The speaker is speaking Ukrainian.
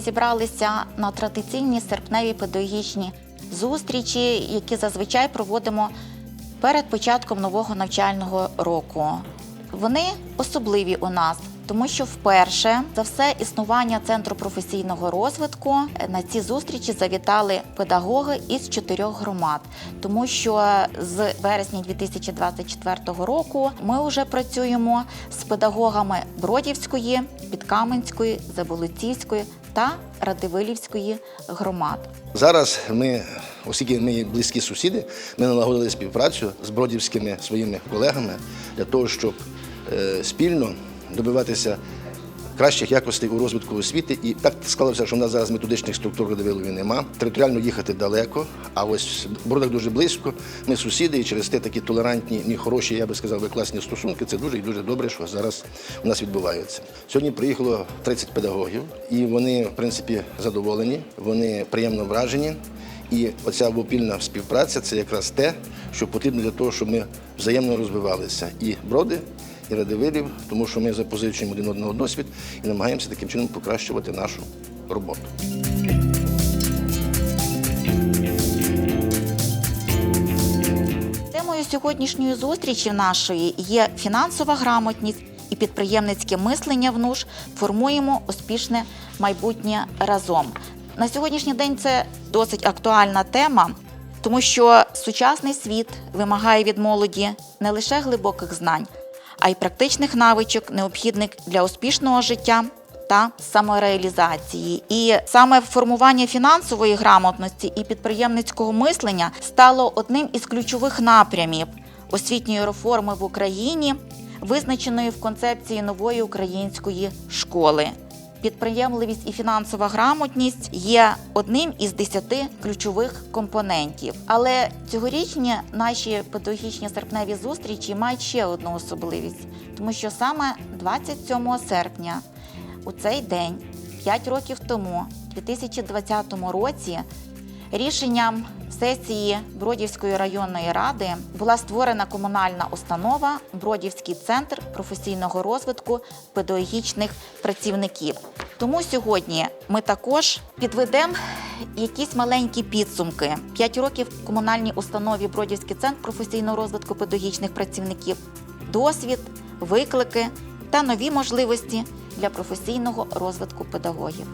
зібралися на традиційні серпневі педагогічні зустрічі, які зазвичай проводимо перед початком нового навчального року. Вони особливі у нас, тому що вперше за все існування центру професійного розвитку на ці зустрічі завітали педагоги із чотирьох громад, тому що з вересня 2024 року ми вже працюємо з педагогами Бродівської, Підкаменської, Заболоцівської та Радивилівської громад. Зараз ми, оскільки ми близькі сусіди, ми налагодили співпрацю з бродівськими своїми колегами для того, щоб е, спільно добиватися кращих якостей у розвитку освіти. І так склалося, що в нас зараз методичних структур Радивилові нема. Територіально їхати далеко, а ось Бродах дуже близько. Ми сусіди, і через те такі толерантні, ні хороші, я би сказав, би, класні стосунки. Це дуже і дуже добре, що зараз у нас відбувається. Сьогодні приїхало 30 педагогів, і вони, в принципі, задоволені, вони приємно вражені. І оця обопільна співпраця це якраз те, що потрібно для того, щоб ми взаємно розвивалися. І броди, і тому що ми запозичуємо один одного досвід і намагаємося таким чином покращувати нашу роботу. Темою сьогоднішньої зустрічі нашої є фінансова грамотність і підприємницьке мислення в НУШ. Формуємо успішне майбутнє разом. На сьогоднішній день це досить актуальна тема, тому що сучасний світ вимагає від молоді не лише глибоких знань, а й практичних навичок, необхідних для успішного життя та самореалізації. І саме формування фінансової грамотності і підприємницького мислення стало одним із ключових напрямів освітньої реформи в Україні, визначеної в концепції нової української школи. Підприємливість і фінансова грамотність є одним із десяти ключових компонентів. Але цьогорічні наші педагогічні серпневі зустрічі мають ще одну особливість, тому що саме 27 серпня у цей день, 5 років тому, 2020 році, рішенням сесії Бродівської районної ради була створена комунальна установа Бродівський центр професійного розвитку педагогічних працівників. Тому сьогодні ми також підведемо якісь маленькі підсумки. 5 років комунальній установі Бродівський центр професійного розвитку педагогічних працівників, досвід, виклики та нові можливості для професійного розвитку педагогів.